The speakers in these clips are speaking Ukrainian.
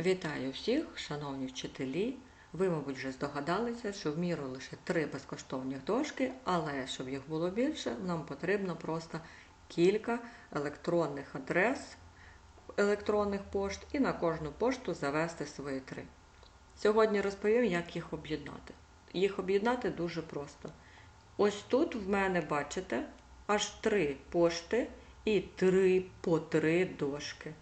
Вітаю всіх, шановні вчителі. Ви, мабуть, вже здогадалися, що в міру лише три безкоштовні дошки, але щоб їх було більше, нам потрібно просто кілька електронних адрес електронних пошт і на кожну пошту завести свої три. Сьогодні розповім, як їх об'єднати. Їх об'єднати дуже просто. Ось тут в мене, бачите, аж три пошти і три по три дошки.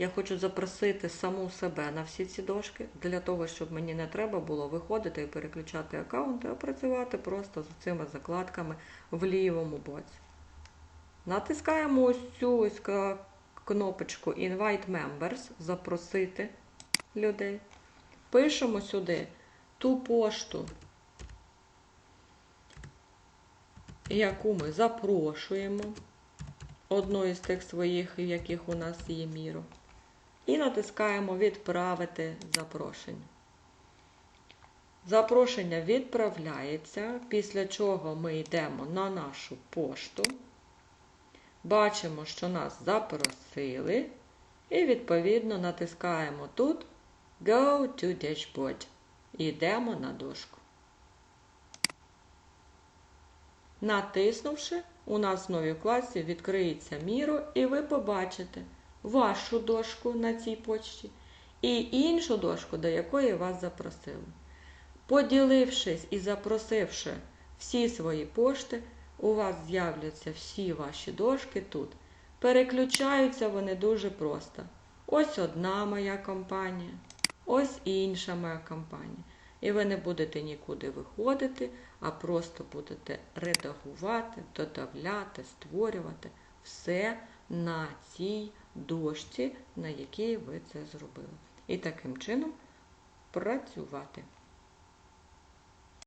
Я хочу запросити саму себе на всі ці дошки, для того, щоб мені не треба було виходити і переключати аккаунти, а працювати просто з цими закладками в лівому боці. Натискаємо ось цю ось кнопочку Invite Members, запросити людей. Пишемо сюди ту пошту, яку ми запрошуємо, одну із тих своїх, в яких у нас є міру. І натискаємо Відправити запрошення. Запрошення відправляється, після чого ми йдемо на нашу пошту. Бачимо, що нас запросили. І відповідно натискаємо тут Go to Dashboard. І йдемо на дошку. Натиснувши, у нас в новій класі відкриється міру, і ви побачите вашу дошку на цій почті і іншу дошку, до якої вас запросили. Поділившись і запросивши всі свої пошти, у вас з'являться всі ваші дошки тут. Переключаються вони дуже просто. Ось одна моя компанія, ось інша моя компанія. І ви не будете нікуди виходити, а просто будете редагувати, додавляти, створювати все на цій дошці, на якій ви це зробили. І таким чином працювати.